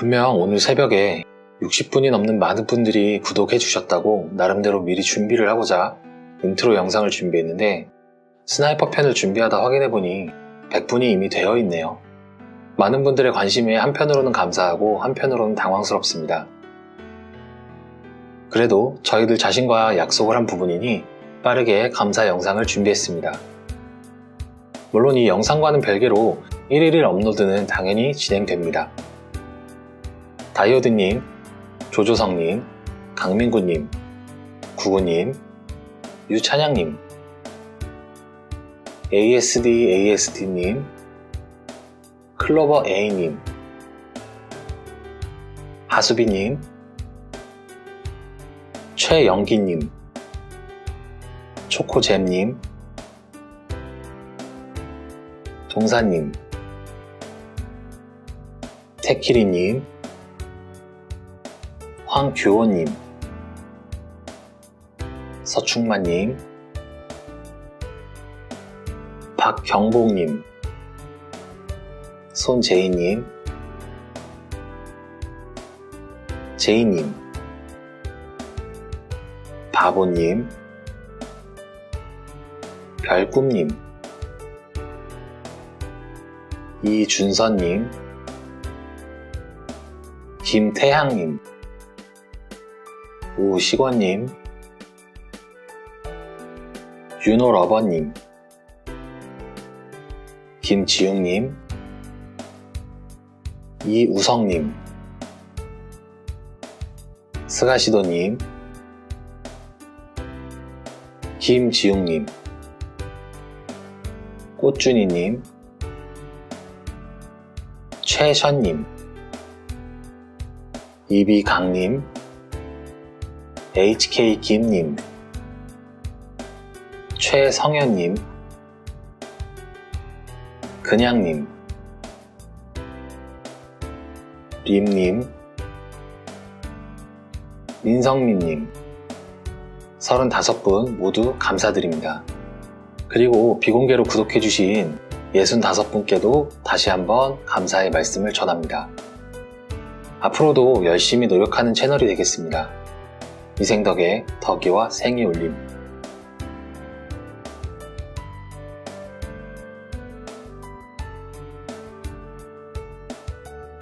분명 오늘 새벽에 60분이 넘는 많은 분들이 구독해 주셨다고 나름대로 미리 준비를 하고자 인트로 영상을 준비했는데 스나이퍼 편을 준비하다 확인해보니 100분이 이미 되어 있네요. 많은 분들의 관심에 한편으로는 감사하고 한편으로는 당황스럽습니다. 그래도 저희들 자신과 약속을 한 부분이니 빠르게 감사 영상을 준비했습니다. 물론 이 영상과는 별개로 1일1 업로드는 당연히 진행됩니다. 다이오드님, 조조성님, 강민구님, 구구님, 유찬양님, ASD ASD님, 클로버 A님, 하수비님, 최영기님, 초코잼님, 동사님, 태키리님, 황규호님, 서충만님, 박경복님, 손재희님, 제이님, 바보님, 별꿈님, 이준선님, 김태향님, 우식원님, 윤호러버님, 김지웅님, 이우성님, 스가시도님, 김지웅님, 꽃준이님, 최션님, 이비강님, HK 김님, 최성현님, 그냥님, 림님, 민성민님, 35분 모두 감사드립니다. 그리고 비공개로 구독해주신 65분께도 다시 한번 감사의 말씀을 전합니다. 앞으로도 열심히 노력하는 채널이 되겠습니다. 이생덕의 덕이와 생이 올림